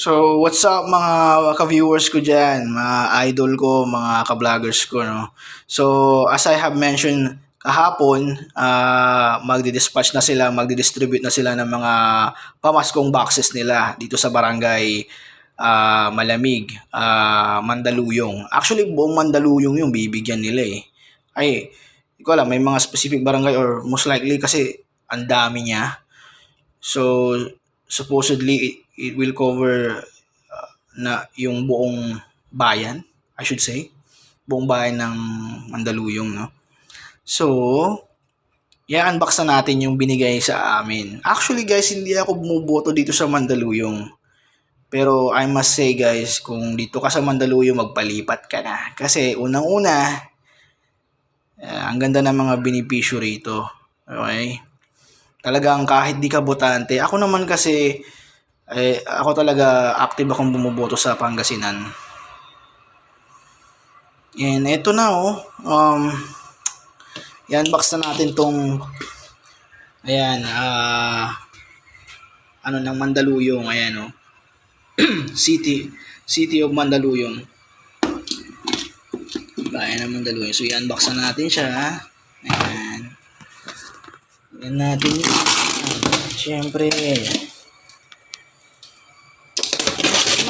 So, what's up mga ka-viewers ko dyan, mga idol ko, mga ka-vloggers ko, no? So, as I have mentioned kahapon, ah magdi-dispatch na sila, magdi-distribute na sila ng mga pamaskong boxes nila dito sa barangay ah, Malamig, ah, Mandaluyong. Actually, buong Mandaluyong yung bibigyan nila eh. Ay, hindi ko alam, may mga specific barangay or most likely kasi ang dami niya. So, supposedly it, it will cover uh, na yung buong bayan, I should say. Buong bayan ng Mandaluyong, no? So, i-unbox na natin yung binigay sa amin. Actually, guys, hindi ako bumuboto dito sa Mandaluyong. Pero I must say, guys, kung dito ka sa Mandaluyong, magpalipat ka na. Kasi unang-una, eh, ang ganda ng mga benepisyo rito. Okay? Talagang kahit di ka botante, ako naman kasi, eh, ako talaga active akong bumuboto sa Pangasinan. And eto na oh, um, i-unbox na natin tong, ayan, ah, ano ng Mandaluyong, ayan oh, City, City of Mandaluyong. Bayan ng Mandaluyong. So i-unbox na natin siya, ayan. Yan natin yun. Siyempre.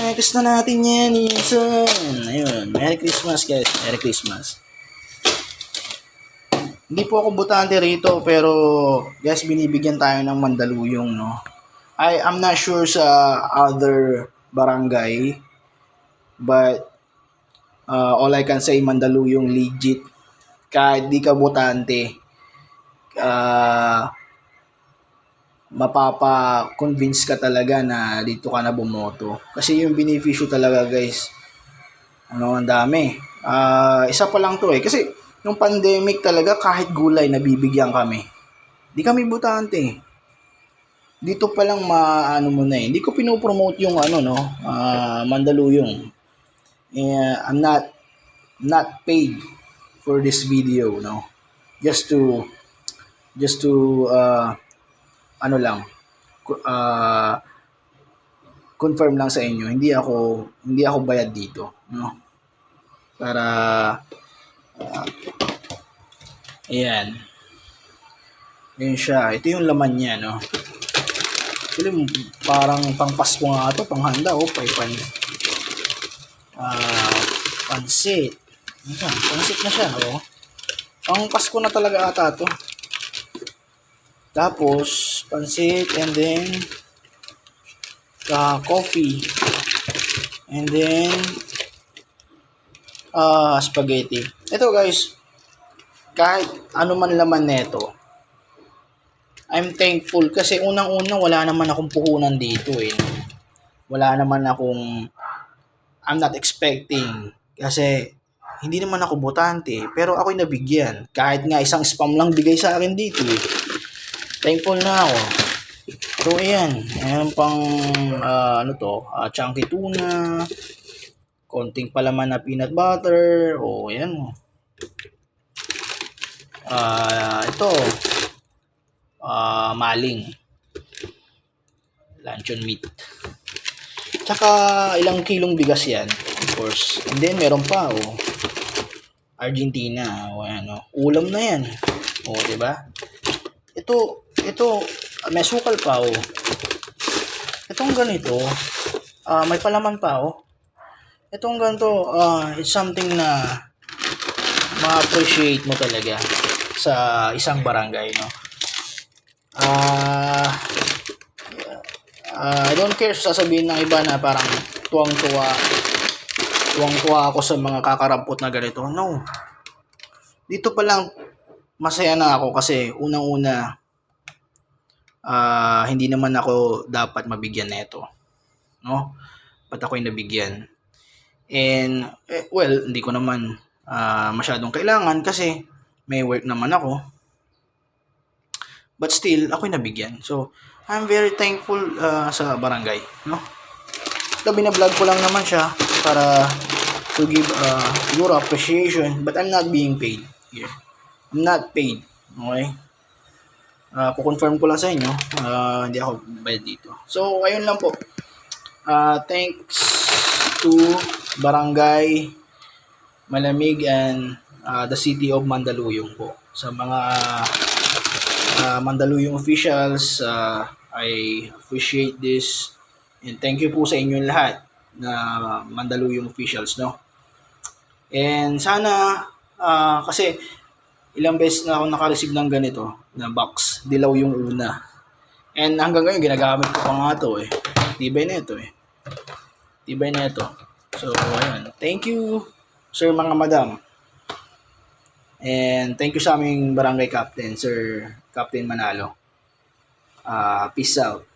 Next na natin yan, Insan. Ayun. Merry Christmas, guys. Merry Christmas. Hindi po ako butante rito, pero guys, binibigyan tayo ng Mandaluyong, no? I am not sure sa other barangay, but uh, all I can say, Mandaluyong legit. Kahit di ka butante, ah mapapa-convince ka talaga na dito ka na bumoto. Kasi yung beneficyo talaga guys, ano, ang dami. Ah, isa pa lang to eh. Kasi nung pandemic talaga kahit gulay nabibigyan kami. Di kami butante. Dito pa lang maano mo na eh. Hindi ko pinopromote yung ano no, ah, Mandaluyong. Eh, I'm not not paid for this video, no. Just to just to uh, ano lang uh, confirm lang sa inyo hindi ako hindi ako bayad dito no para uh, ayan yun siya ito yung laman niya no Actually, parang pang Pasko nga ito, pang handa, oh, paipan. Ah, pansit. Ayan, pansit na siya, oh. Pang Pasko na talaga ata to. Tapos, pansit and then uh, coffee. And then uh, spaghetti. Ito guys, kahit ano man laman neto, I'm thankful kasi unang-una wala naman akong puhunan dito eh. Wala naman akong I'm not expecting kasi hindi naman ako botante pero ako'y nabigyan kahit nga isang spam lang bigay sa akin dito eh thankful na ako. So, ayan. Ayan pang, ah, ano to, ah, chunky tuna, konting palaman na peanut butter, o, ayan mo. Ah, ito, ah, maling. Luncheon meat. Tsaka, ilang kilong bigas yan, of course. And then, meron pa, oh. Argentina, o, ayan, oh. Ulam na yan. O, di ba? ito, ito, may sukal pa, oh. Itong ganito, ah may palaman pa, oh. Itong ganito, ah it's something na ma-appreciate mo talaga sa isang barangay, no? Ah, ah, I don't care sa sasabihin ng iba na parang tuwang-tuwa, tuwang-tuwa ako sa mga kakarampot na ganito. No. Dito pa lang, masaya na ako kasi unang-una, ah hindi naman ako dapat mabigyan nito. No? Ba't ako'y nabigyan? And, eh, well, hindi ko naman ah, masyadong kailangan kasi may work naman ako. But still, ako'y nabigyan. So, I'm very thankful ah, sa barangay. No? Ito, binablog ko lang naman siya para to give uh, siguro appreciation but I'm not being paid here. I'm not paid. Okay? Uh, kukonfirm ko lang sa inyo, ah, hindi ako bayad dito. So, ayun lang po. uh, thanks to Barangay Malamig and uh, the City of Mandaluyong po. Sa mga uh, Mandaluyong officials, uh, I appreciate this and thank you po sa inyong lahat na Mandaluyong officials, no? And sana, ah, kasi ilang beses na ako naka-receive ng ganito na box, dilaw yung una. And hanggang ngayon, ginagamit ko pa nga to eh. Tibay na ito eh. Tibay na ito. So, ayun. Thank you, sir mga madam. And thank you sa aming barangay captain, Sir Captain Manalo. Ah, peace out.